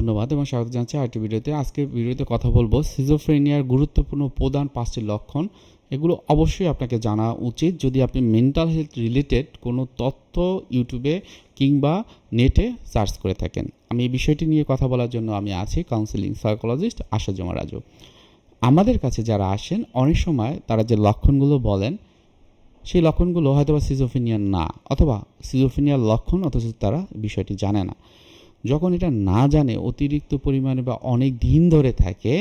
ধন্যবাদ এবং স্বাগত জানাচ্ছি আরেকটি ভিডিওতে। আজকে ভিডিওতে কথা বলব সিজোফ্রেনিয়ার গুরুত্বপূর্ণ প্রধান পাঁচটি লক্ষণ। এগুলো অবশ্যই আপনাকে জানা উচিত। যদি আপনি মেন্টাল হেলথ রিলেটেড কোনো তথ্য ইউটিউবে কিংবা নেটে সার্চ করে থাকেন। আমি এই বিষয়টি নিয়ে কথা বলার জন্য আমি আছি কাউন্সিলিং সাইকোলজিস্ট আশা জমা রাজু আমাদের কাছে যারা আসেন, অনেক সময় তারা যে লক্ষণগুলো বলেন, সেই লক্ষণগুলো হয়তো বা সিজোফিনিয়ার না, অথবা সিজোফিনিয়ার লক্ষণ অথচ তারা বিষয়টি জানে না। যখন এটা না জানে অতিরিক্ত পরিমাণে বা অনেক দিন ধরে থাকে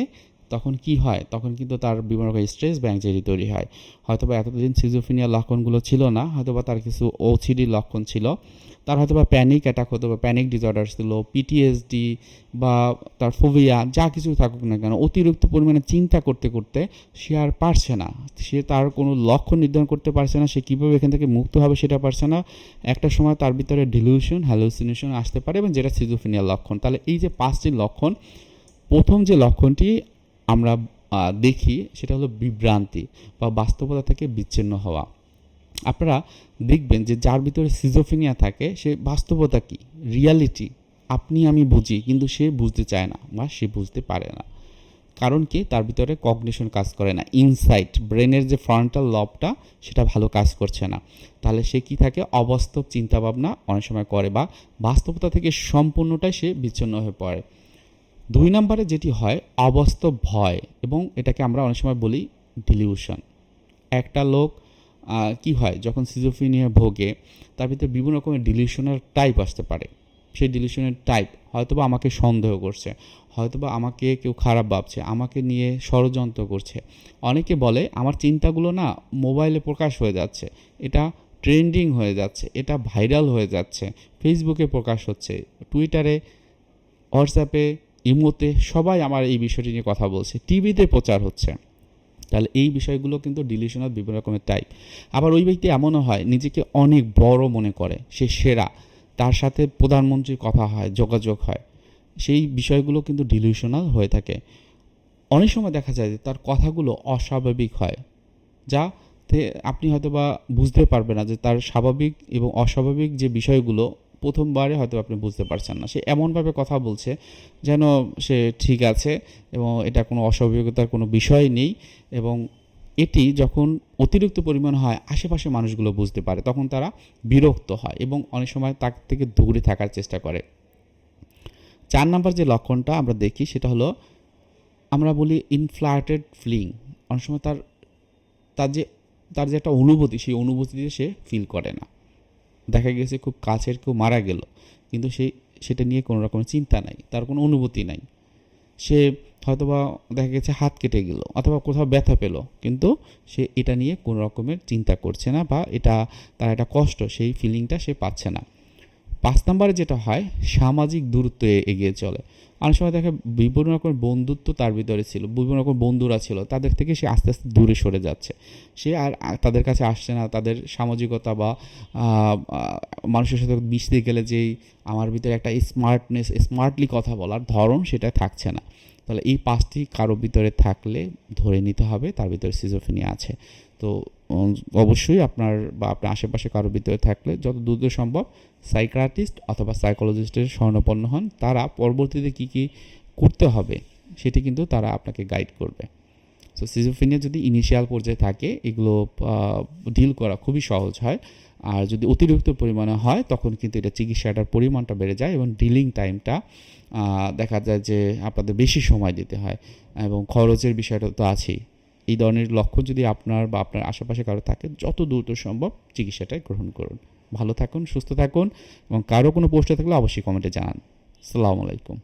তখন কি হয়? তখন কিন্তু তার বিভিন্ন রকম স্ট্রেস বা অ্যাংজাইটি তৈরি হয়। হয়তো বা এতদিন সিজোফিনিয়ার লক্ষণগুলো ছিল না হয়তো বা তার কিছু ওসিডির লক্ষণ ছিল। তার হয়তো বা প্যানিক অ্যাটাক হতো বা প্যানিক ডিসঅর্ডার ছিল পিটিএসডি বা তার ফোভিয়া যা কিছু থাকুক না কেন, অতিরিক্ত পরিমাণে চিন্তা করতে করতে সে আর পারছে না। সে তার কোনো লক্ষ্য নির্ধারণ করতে পারছে না, সে কীভাবে এখান থেকে মুক্ত হবে সেটা পারছে না। একটা সময় তার ভিতরে ডিলিউশন হ্যালুসিনেশন আসতে পারে এবং যেটা সিজোফিনিয়ার লক্ষণ। তাহলে এই যে পাঁচটি লক্ষণ, প্রথম যে লক্ষণটি আমরা দেখি সেটা হলো বিভ্রান্তি বা বাস্তবতা থেকে বিচ্ছিন্ন হওয়া। আপনারা দেখবেন যে যার ভিতরে সিজোফিনিয়া থাকে, সে বাস্তবতা কি? রিয়ালিটি আপনি, আমি বুঝি, কিন্তু সে বুঝতে চায় না বা সে বুঝতে পারে না। কারণ কি? তার ভিতরে কগনিশন কাজ করে না। ইনসাইট ব্রেনের যে ফ্রন্টাল লবটা সেটা ভালো কাজ করছে না। তাহলে সে কি থাকে? অবাস্তব চিন্তাভাবনা অনেক সময় করে বা বাস্তবতা থেকে সম্পূর্ণটাই সে বিচ্ছিন্ন হয়ে পড়ে। দুই নম্বরে যেটি হয়, অবাস্তব ভয় এবং এটাকে আমরা অনেক সময় বলি ডিলিউশন একটা লোক কি হয়, যখন সিজোফিনিয়া ভোগে, তার ভিতরে বিভিন্ন রকমের ডিলিউশনাল টাইপ আসতে পারে। সেই ডিলিউশনের টাইপ হয়তোবা আমাকে সন্দেহ করছে, হয়তোবা আমাকে কেউ খারাপ ভাবছে, আমাকে নিয়ে ষড়যন্ত্র করছে। অনেকে বলে, আমার চিন্তাগুলো না মোবাইলে প্রকাশ হয়ে যাচ্ছে, এটা ট্রেন্ডিং হয়ে যাচ্ছে, এটা ভাইরাল হয়ে যাচ্ছে ফেসবুকে প্রকাশ হচ্ছে টুইটারে হোয়াটসঅ্যাপে ইমোতে সবাই আমার এই বিষয়টি নিয়ে কথা বলছে, টিভিতে প্রচার হচ্ছে। তাহলে এই বিষয়গুলো কিন্তু ডিলিশনাল বিভিন্ন রকমের টাইপ আবার ওই ব্যক্তি এমনও হয়, নিজেকে অনেক বড় মনে করে, সে সেরা, তার সাথে প্রধানমন্ত্রীর কথা হয়, যোগাযোগ হয়। সেই বিষয়গুলো কিন্তু ডিলিউশনাল হয়ে থাকে। অনেক সময় দেখা যায় যে তার কথাগুলো অস্বাভাবিক হয়, যা আপনি হয়তো বা বুঝতে পারবেন না যে তার স্বাভাবিক এবং অস্বাভাবিক যে বিষয়গুলো প্রথমবারে হয়তো আপনি বুঝতে পারছেন না। সে এমনভাবে কথা বলছে যেন সে ঠিক আছে এবং এটা কোনো অস্বাভাবিকতার কোনো বিষয় নেই এবং এটি যখন অতিরিক্ত পরিমাণ হয়, আশেপাশে মানুষগুলো বুঝতে পারে, তখন তারা বিরক্ত হয় এবং অনেক সময় তার থেকে দূরে থাকার চেষ্টা করে। চার নাম্বার যে লক্ষণটা আমরা দেখি সেটা হলো, আমরা বলি ইনফ্লাটেড ফিলিং অনেক সময় তার তার যে তার যে একটা অনুভূতি, সেই অনুভূতিতে সে ফিল করে না। দেখা গেছে খুব কাছের কেউ মারা গেল। কিন্তু সেই সেটা নিয়ে কোনো রকমের চিন্তা নাই, তার কোনো অনুভূতি নাই। সে হয়তোবা দেখা গেছে হাত কেটে গেল অথবা কোথাও ব্যথা পেল, কিন্তু সে এটা নিয়ে কোনো রকমের চিন্তা করছে না বা এটা, তার একটা কষ্ট, সেই ফিলিংটা সে পাচ্ছে না। পাঁচ নম্বরে যেটা হয়, সামাজিক দূরত্ব এগিয়ে চলে। অনেক সময় দেখে বিভিন্ন রকম বন্ধুত্ব তার ভিতরে ছিল, বিভিন্ন রকম বন্ধুরা ছিল, তাদের থেকে সে আস্তে আস্তে দূরে সরে যাচ্ছে। সে আর তাদের কাছে আসছে না, তাদের সামাজিকতা বা মানুষের সাথে মিশতে গেলে যেই আমার ভিতরে একটা স্মার্টনেস স্মার্টলি কথা বলার ধরন সেটা থাকছে না। তাহলে এই পাঁচটি কারও ভিতরে থাকলে ধরে নিতে হবে, তার ভিতরে সিজোফিনিয়া আছে। তো অবশ্যই আপনার বা আপনার আশেপাশে কারও ভিতরে থাকলে যত দ্রুত সম্ভব সাইক্রাটিস্ট অথবা সাইকোলজিস্টের স্বর্ণপন্ন হন। তারা পরবর্তীতে কী কী করতে হবে সেটি কিন্তু তারা আপনাকে গাইড করবে। সো সিজোফিনিয়া যদি ইনিশিয়াল পর্যায়ে থাকে, এগুলো ডিল করা খুবই সহজ হয়। আর যদি অতিরিক্ত পরিমাণে হয়, তখন কিন্তু এটা চিকিৎসাটার পরিমাণটা বেড়ে যায় এবং ডিলিং টাইমটা দেখা যায় যে আপনাদের বেশি সময় দিতে হয় এবং খরচের বিষয়টা তো আছেই। এই ধরনের লক্ষণ যদি আপনার বা আপনার আশেপাশে কারও থাকে, যত দ্রুত সম্ভব চিকিৎসাটাই গ্রহণ করুন। ভালো থাকুন, সুস্থ থাকুন এবং কারও কোনো পোস্টে থাকলে অবশ্যই কমেন্টে জানান। আসসালামু আলাইকুম।